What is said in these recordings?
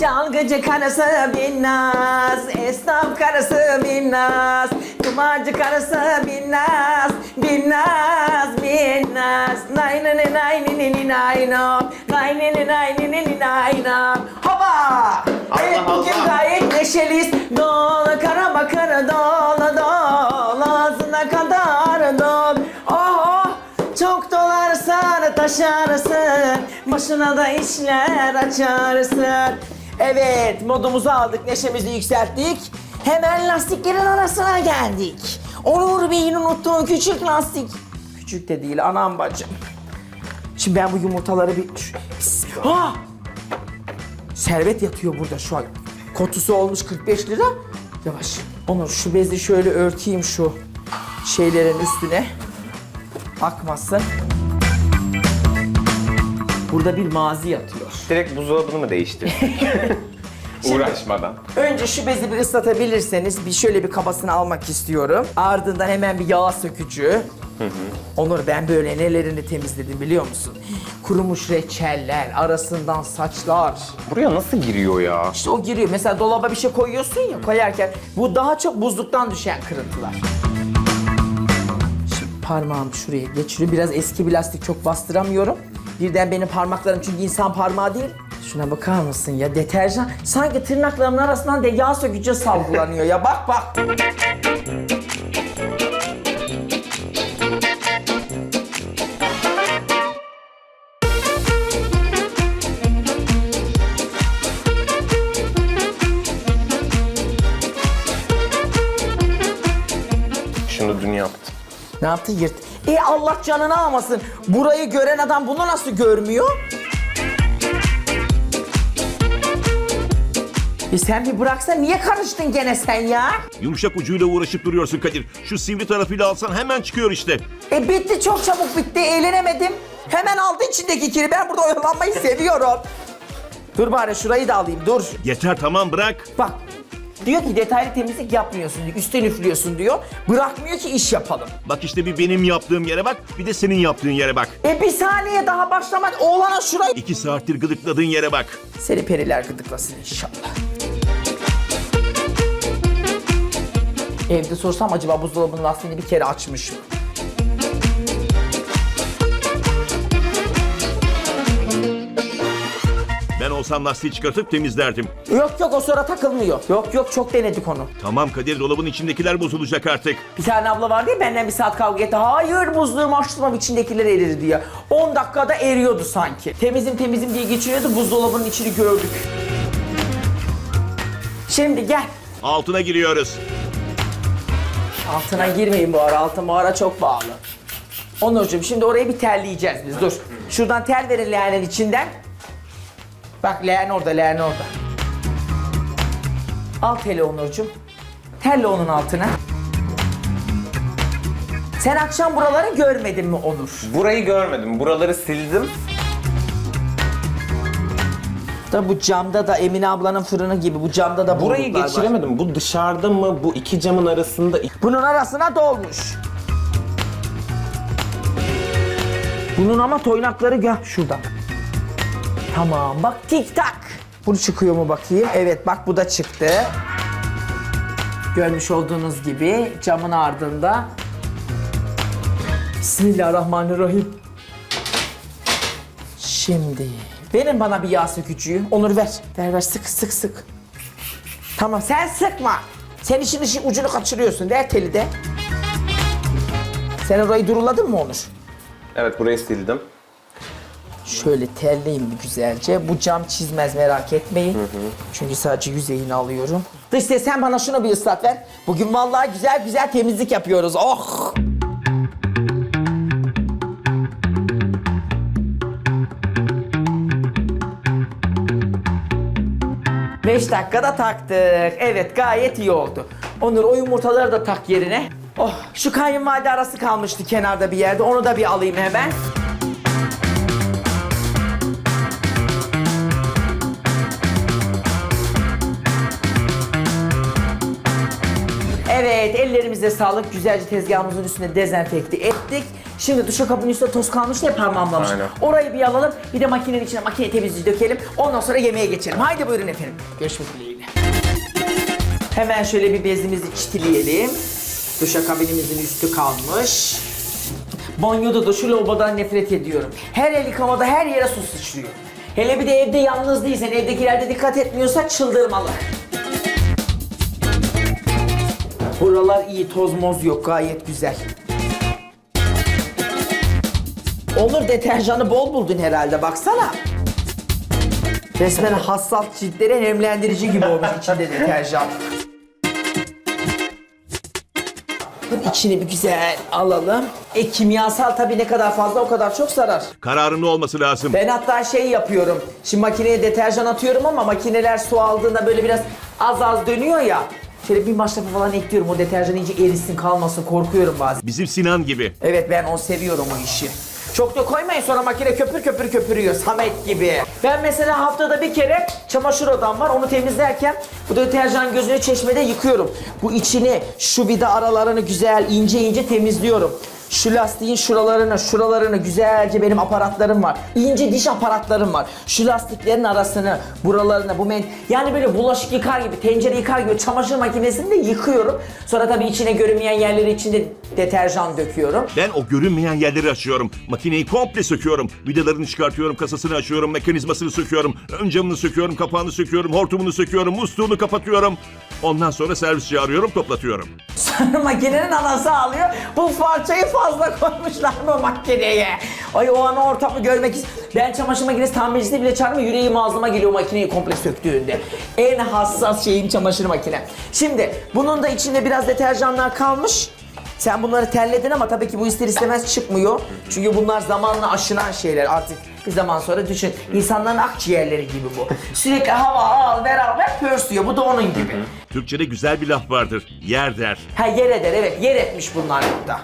Çalgıcı karısı binnaz, esnaf karısı binnaz, kumarcı karısı binnaz, binnaz, binnaz. Nayne ne nayne ne ne nayno, nayne ne nayne ne ne nayno. Hoba! Evet bugün gayet neşeliyiz. Dolu kara bakara dolu dolu, ağzına kadar dolu. Oh, çok dolarsan taşarsın, başına da işler açarsın. Evet, modumuzu aldık, neşemizi yükselttik. Hemen lastiklerin arasına geldik. Onur Bey'in unuttuğu küçük lastik. Küçük de değil, anam bacım. Şimdi ben bu yumurtaları bir... Ha! Servet yatıyor burada şu an. Kotusu olmuş 45 lira. Yavaş. Onur şu bezi şöyle örteyim şu şeylerin üstüne akmasın. Burada bir mazi yatıyor. Direkt buzdolabını mı değiştirdin? Uğraşmadan. Önce şu bezi bir ıslatabilirseniz bir şöyle bir kabasını almak istiyorum. Ardından hemen bir yağ sökücü. Onur ben böyle nelerini temizledim biliyor musun? Kurumuş reçeller, arasından saçlar. Buraya nasıl giriyor ya? İşte o giriyor. Mesela dolaba bir şey koyuyorsun ya koyarken bu daha çok buzluktan düşen kırıntılar. Şimdi parmağım şuraya geçiriyor. Biraz eski bir lastik çok bastıramıyorum. Birden benim parmaklarım çünkü insan parmağı değil. Şuna bakar mısın ya deterjan sanki tırnaklarımın arasından de yağ sökücü salgılanıyor ya bak bak. Şunu dün yaptım. Ne yaptı yırt. E Allah canını almasın. Burayı gören adam bunu nasıl görmüyor? E sen bir bıraksan niye karıştın gene sen ya? Yumuşak ucuyla uğraşıp duruyorsun Kadir. Şu sivri tarafıyla alsan hemen çıkıyor işte. E bitti çok çabuk bitti eğlenemedim. Hemen aldı içindeki kiri ben burada oyalanmayı seviyorum. Dur bari şurayı da alayım dur. Yeter tamam bırak. Bak diyor ki detaylı temizlik yapmıyorsun diyor. Üstten üflüyorsun diyor. Bırakmıyor ki iş yapalım. Bak işte bir benim yaptığım yere bak, bir de senin yaptığın yere bak. E bir saniye daha başlamadı. Oğlana şurayı... İki saattir gıdıkladığın yere bak. Seni periler gıdıklasın inşallah. Evde sorsam acaba buzdolabının lastiğini bir kere açmış mı? Olsam lastiği çıkartıp temizlerdim. Yok yok o sonra takılmıyor. Yok yok çok denedik onu. Tamam Kadir dolabın içindekiler bozulacak artık. Bir tane abla vardı ya benden bir saat kavga etti. Hayır buzluğumu açtırmam içindekiler erir diye. 10 dakikada eriyordu sanki. Temizim temizim diye geçiriyordu buzdolabının içini gördük. Şimdi gel. Altına giriyoruz. Altına girmeyin bu ara. Altın bu ara çok bağlı. Onurcuğum şimdi orayı bir terleyeceğiz biz. Dur. Şuradan tel verin leğenin içinden. Bak leğen orada, leğen orada. Al teli Onurcuğum. Telle onun altına. Sen akşam buraları görmedin mi Onur? Burayı görmedim. Buraları sildim. Da bu camda da Emine ablanın fırını gibi bu camda da Burayı bulduklar var. geçiremedim. Bu dışarıda mı? Bu iki camın arasında Bunun arasına dolmuş. Bunun ama toynakları gel şuradan. Tamam bak tik tak. Bu çıkıyor mu bakayım? Evet bak bu da çıktı. Görmüş olduğunuz gibi camın ardında. Bismillahirrahmanirrahim. Şimdi verin bana bir yağ sökücüyü. Onur ver. Ver ver sık sık sık. Tamam sen sıkma. Sen işin işin ucunu kaçırıyorsun. Ver teli de. Sen orayı duruladın mı Onur? Evet burayı sildim. Şöyle terleyeyim bir güzelce. Bu cam çizmez merak etmeyin. Çünkü sadece yüzeyini alıyorum. Dış ses sen bana şunu bir ıslat ver. Bugün vallahi güzel güzel temizlik yapıyoruz. Oh! Beş dakikada taktık. Evet gayet iyi oldu. Onur o yumurtaları da tak yerine. Oh şu kayınvalide arası kalmıştı kenarda bir yerde. Onu da bir alayım hemen. Evet, ellerimize sağlık. Güzelce tezgahımızın üstüne dezenfekte ettik. Şimdi duşakabinin üstüne toz kalmıştı ya parmağımlamış. Aynen. Orayı bir alalım. Bir de makinenin içine makine temizliği dökelim. Ondan sonra yemeğe geçelim. Haydi buyurun efendim. Görüşmek dileğiyle. Hemen şöyle bir bezimizi çitileyelim. Duşakabinimizin üstü kalmış. Banyoda da şu lavabodan nefret ediyorum. Her el yıkamada her yere su sıçrıyor. Hele bir de evde yalnız değilsen, evdekiler de dikkat etmiyorsa çıldırmalı. Buralar iyi, toz moz yok, gayet güzel. Onur deterjanı bol buldun herhalde, baksana. Resmen hassas ciltlere nemlendirici gibi olmuş içinde deterjan. Bunun içini bir güzel alalım. E kimyasal tabii ne kadar fazla o kadar çok zarar. Kararında olması lazım. Ben hatta şey yapıyorum. Şimdi makineye deterjan atıyorum ama makineler su aldığında böyle biraz az az dönüyor ya. Şöyle bir maşrapa falan ekliyorum. O deterjan iyice erisin kalmasın. Korkuyorum bazen. Bizim Sinan gibi. Evet ben onu seviyorum o işi. Çok da koymayın sonra makine köpür köpür köpürüyor Samet gibi. Ben mesela haftada bir kere çamaşır odam var onu temizlerken bu deterjan gözünü çeşmede yıkıyorum. Bu içini şu vida aralarını güzel ince ince temizliyorum. Şu lastiğin şuralarını, şuralarını güzelce benim aparatlarım var. İnce diş aparatlarım var. Şu lastiklerin arasını, buralarını, bu men... Yani böyle bulaşık yıkar gibi, tencere yıkar gibi çamaşır makinesinde yıkıyorum. Sonra tabii içine görünmeyen yerleri içinde deterjan döküyorum. Ben o görünmeyen yerleri açıyorum. Makineyi komple söküyorum. Vidalarını çıkartıyorum, kasasını açıyorum, mekanizmasını söküyorum. Ön camını söküyorum, kapağını söküyorum, hortumunu söküyorum, musluğunu kapatıyorum. Ondan sonra servis çağırıyorum, toplatıyorum. Sonra makinenin anası alıyor. Bu parçayı fazla koymuşlar mı makineye? Ay o an ortamı görmek ist- Ben çamaşır makinesi tamircisini bile çağırmam. Yüreğim ağzıma geliyor makineyi komple söktüğünde. En hassas şeyim çamaşır makine. Şimdi bunun da içinde biraz deterjanlar kalmış. Sen bunları terledin ama tabii ki bu ister istemez çıkmıyor. Çünkü bunlar zamanla aşınan şeyler artık. Bir zaman sonra düşün. İnsanların akciğerleri gibi bu. Sürekli hava al ver al ver pörsüyor. Bu da onun gibi. Türkçede güzel bir laf vardır. Yer der. Ha yer eder evet yer etmiş bunlar burada.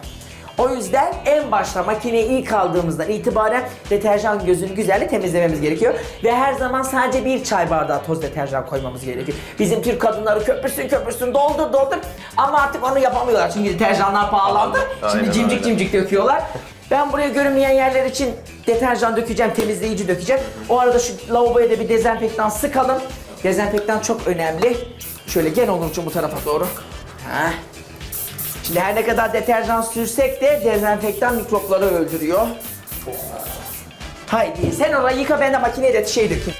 O yüzden en başta makineyi ilk aldığımızdan itibaren deterjan gözünü güzelce temizlememiz gerekiyor. Ve her zaman sadece bir çay bardağı toz deterjan koymamız gerekiyor. Bizim Türk kadınları köpürsün köpürsün doldur doldur ama artık onu yapamıyorlar çünkü deterjanlar pahalandı. Şimdi Aynen cimcik öyle. cimcik döküyorlar. Ben buraya görünmeyen yerler için deterjan dökeceğim, temizleyici dökeceğim. O arada şu lavaboya da bir dezenfektan sıkalım. Dezenfektan çok önemli. Şöyle gel Onurcuğum bu tarafa doğru. Heh. Şimdi her ne kadar deterjan sürsek de dezenfektan mikropları öldürüyor. Haydi sen orayı yıka ben de makineye de şey dökeyim.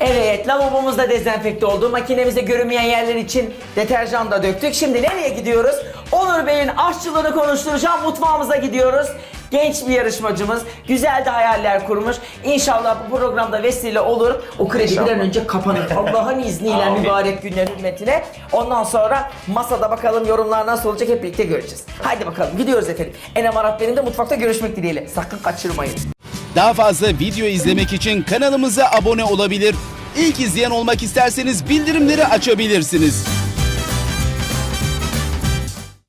Evet, lavabomuz da dezenfekte oldu. Makinemizde görünmeyen yerler için deterjan da döktük. Şimdi nereye gidiyoruz? Onur Bey'in aşçılığını konuşturacağım. Mutfağımıza gidiyoruz. Genç bir yarışmacımız. Güzel de hayaller kurmuş. İnşallah bu programda vesile olur. O kredi bir an önce kapanır. Allah'ın izniyle Amin. mübarek günler hürmetine. Ondan sonra masada bakalım yorumlar nasıl olacak hep birlikte göreceğiz. Haydi bakalım gidiyoruz efendim. Enem Arat benim de mutfakta görüşmek dileğiyle. Sakın kaçırmayın. Daha fazla video izlemek için kanalımıza abone olabilir. İlk izleyen olmak isterseniz bildirimleri açabilirsiniz.